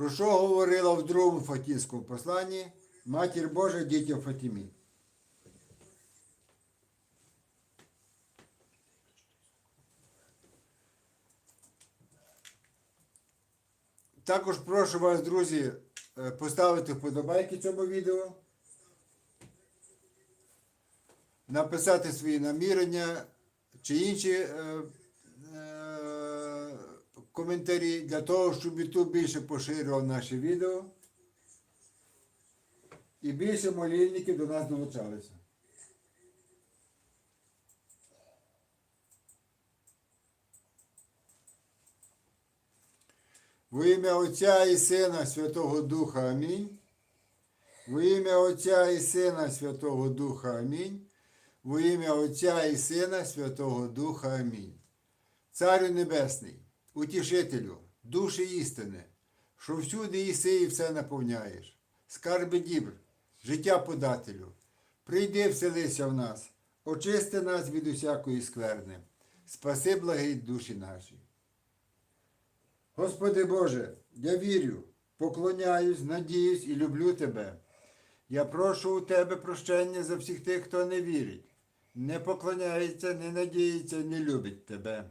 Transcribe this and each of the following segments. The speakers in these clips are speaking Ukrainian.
Про що говорила в другому Фатінському посланні Матір Божа дітям Фатімі. Також прошу вас, друзі, е, поставити вподобайки цьому відео, написати свої намірення чи інші е, коментарі для того, щоб YouTube більше поширював наші відео і більше молільників до нас долучалися. Во ім'я Отця і Сина Святого Духа Амінь. Во ім'я Отця і Сина Святого Духа Амінь. Во ім'я Отця і Сина Святого Духа Амінь. Царю Небесний, утішителю, душі істини, що всюди їси і все наповняєш, скарби дібр, життя подателю, прийди вселися в нас, очисти нас від усякої скверни, спаси благий душі наші. Господи Боже, я вірю, поклоняюсь, надіюсь і люблю Тебе. Я прошу у Тебе прощення за всіх тих, хто не вірить, не поклоняється, не надіється, не любить Тебе.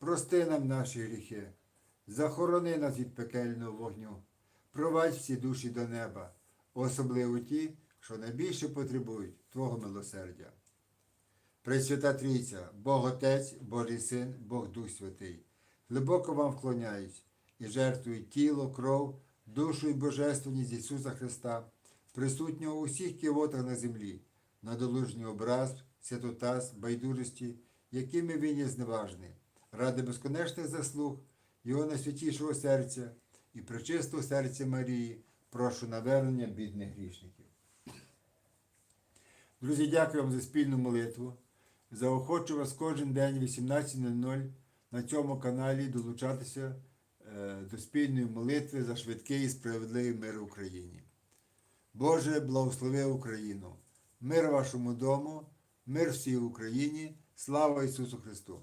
прости нам наші гріхи, захорони нас від пекельного вогню, провадь всі душі до неба, особливо ті, що найбільше потребують Твого милосердя. Пресвята Трійця, Бог Отець, Божий Син, Бог Дух Святий, глибоко вам вклоняюсь і жертвую тіло, кров, душу і божественність Ісуса Христа, присутнього у всіх кивотах на землі, на долужній образ, святотаз, байдужості, якими він є зневажний, ради безконечних заслуг Його найсвятішого серця і пречистого серця Марії, прошу навернення бідних грішників. Друзі, дякую вам за спільну молитву. Заохочу вас кожен день в 18.00 на цьому каналі долучатися е, до спільної молитви за швидкий і справедливий мир в Україні. Боже, благослови Україну! Мир вашому дому, мир всій Україні, слава Ісусу Христу!